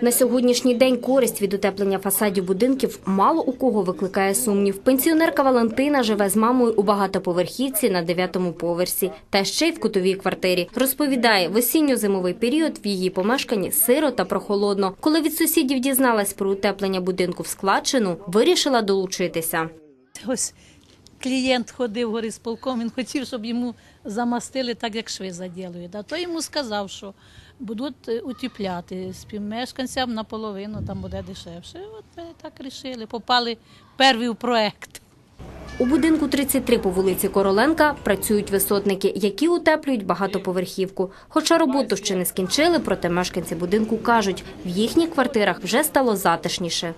На сьогоднішній день користь від утеплення фасадів будинків мало у кого викликає сумнів. Пенсіонерка Валентина живе з мамою у багатоповерхівці на дев'ятому поверсі та ще й в кутовій квартирі. Розповідає, в осінньо-зимовий період в її помешканні сиро та прохолодно. Коли від сусідів дізналась про утеплення будинку в складчину, вирішила долучитися. Ось клієнт ходив гори з полком, він хотів, щоб йому замастили так, як шви заділують. А то йому сказав, що будуть е, утепляти співмешканцям наполовину, там буде дешевше. От ми так вирішили. Попали перві в проект. У будинку 33 по вулиці Короленка працюють висотники, які утеплюють багатоповерхівку. Хоча роботу ще не скінчили, проте мешканці будинку кажуть, в їхніх квартирах вже стало затишніше.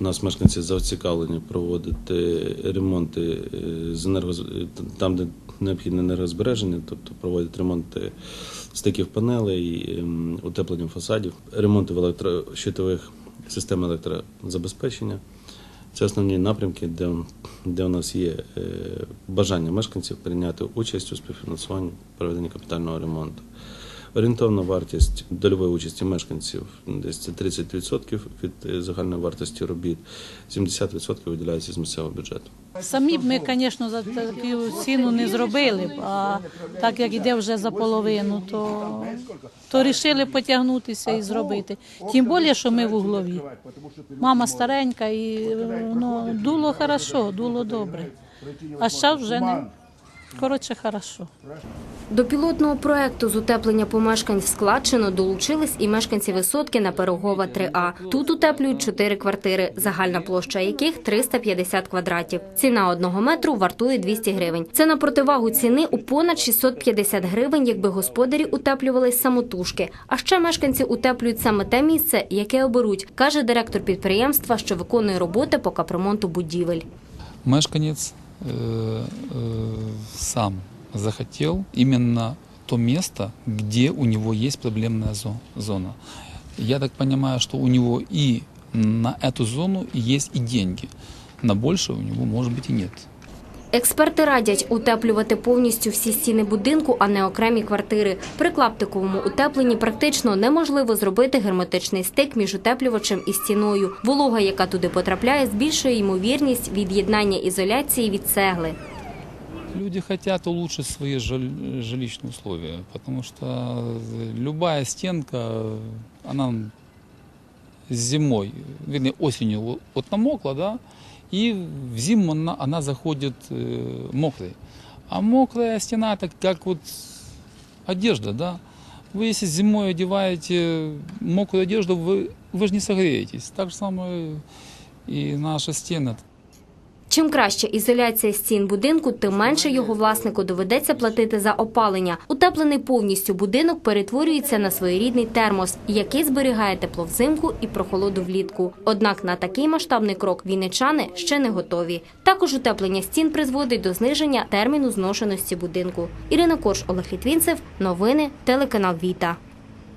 У нас мешканці зацікавлені проводити ремонти е, з енерго... там, де необхідне енергозбереження, тобто проводять ремонти стиків панелей, ем, утеплення фасадів, ремонти в електрощитових систем електрозабезпечення. Це основні напрямки, де, де у нас є е, бажання мешканців прийняти участь у співфінансуванні проведення капітального ремонту. Орієнтовна вартість дольової участі мешканців десь це 30% від е, загальної вартості робіт, 70% виділяється з місцевого бюджету. Самі б ми, звісно, за таку ціну не зробили б, а так як іде вже за половину, то, то рішили потягнутися і зробити. Тим більше, що ми в углові. Мама старенька і ну, дуло хорошо, дуло добре. А зараз вже не. Коротше, хорошо. До пілотного проекту з утеплення помешкань в складчину долучились і мешканці висотки на Пирогова 3А. Тут утеплюють чотири квартири, загальна площа яких 350 квадратів. Ціна одного метру вартує 200 гривень. Це на противагу ціни у понад 650 гривень, якби господарі утеплювались самотужки. А ще мешканці утеплюють саме те місце, яке оберуть, каже директор підприємства, що виконує роботи по капремонту будівель. мешканец э, э, сам захотел именно то место, где у него есть проблемная зо- зона. Я так понимаю, что у него и на эту зону есть и деньги. На больше у него, может быть, и нет. Експерти радять утеплювати повністю всі стіни будинку, а не окремі квартири. При клаптиковому утепленні практично неможливо зробити герметичний стик між утеплювачем і стіною. Волога, яка туди потрапляє, збільшує ймовірність від'єднання ізоляції від цегли. Люди хотят улучшить свои жил- жилищные условия, потому что любая стенка, она зимой, вернее осенью вот намокла, да, и в зиму она, она заходит э, мокрой. А мокрая стена это как вот одежда, да. Вы если зимой одеваете мокрую одежду, вы, вы же не согреетесь. Так же самое и наши стены. Чим краще ізоляція стін будинку, тим менше його власнику доведеться платити за опалення. Утеплений повністю будинок перетворюється на своєрідний термос, який зберігає тепло взимку і прохолоду влітку. Однак на такий масштабний крок вінничани ще не готові. Також утеплення стін призводить до зниження терміну зношеності будинку. Ірина Корж, Олег Літвінцев. Новини телеканал Віта.